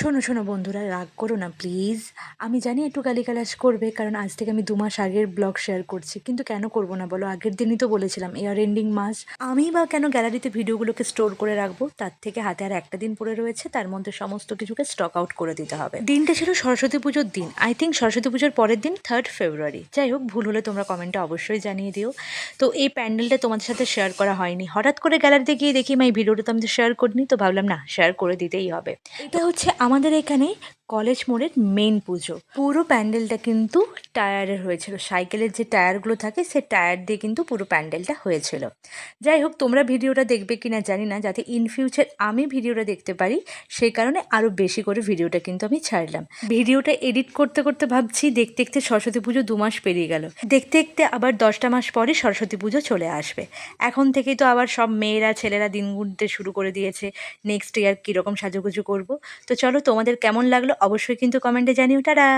শোনো শোনো বন্ধুরা, রাগ করো না প্লিজ আমি জানি একটু গালিগালাজ করবে, কারণ আজ থেকে আমি দু মাস আগের ব্লগ শেয়ার করছি। কিন্তু কেন করব না বলো? আগের দিনই তো বলেছিলাম, এয়ার এন্ডিং মাস। আমি বা কেন গ্যালারিতে ভিডিওগুলোকে স্টোর করে রাখব? তার থেকে হাতে আর একটা দিন পড়ে রয়েছে, তার মধ্যে সমস্ত কিছুকে স্টক আউট করে দিতে হবে। দিনটা ছিল সরস্বতী পুজোর দিন। আই থিঙ্ক সরস্বতী পুজোর পরের দিন থার্ড ফেব্রুয়ারি যাই হোক, ভুল হলে তোমরা কমেন্টে অবশ্যই জানিয়ে দিও। তো এই প্যান্ডেলটা তোমাদের সাথে শেয়ার করা হয়নি। হঠাৎ করে গ্যালারিতে গিয়ে দেখি মা এই ভিডিওটা তো আমি শেয়ার করিনি তো ভাবলাম, না শেয়ার করে দিতেই হবে। এটা হচ্ছে আমাদের এখানে কলেজ মোড়ের মেন পুজো। পুরো প্যান্ডেলটা কিন্তু টায়ারের হয়েছিল। সাইকেলের যে টায়ারগুলো থাকে, সে টায়ার দিয়ে কিন্তু পুরো প্যান্ডেলটা হয়েছিল। যাই হোক, তোমরা ভিডিওটা দেখবে কি না জানি না, যাতে ইন ফিউচার আমি ভিডিওটা দেখতে পারি, সেই কারণে আরও বেশি করে ভিডিওটা কিন্তু আমি ছাড়লাম। ভিডিওটা এডিট করতে করতে ভাবছি, দেখতে দেখতে সরস্বতী পুজো দু মাস পেরিয়ে গেল। দেখতে দেখতে আবার দশটা মাস পরে সরস্বতী পুজো চলে আসবে। এখন থেকেই তো আবার সব মেয়েরা, ছেলেরা দিন গুনতে শুরু করে দিয়েছে। নেক্সট ইয়ার কীরকম সাজুগুজু করব। তো চলো তোমাদের কেমন লাগল? অবশ্যই কিন্তু কমেন্টে জানিও। টাটা!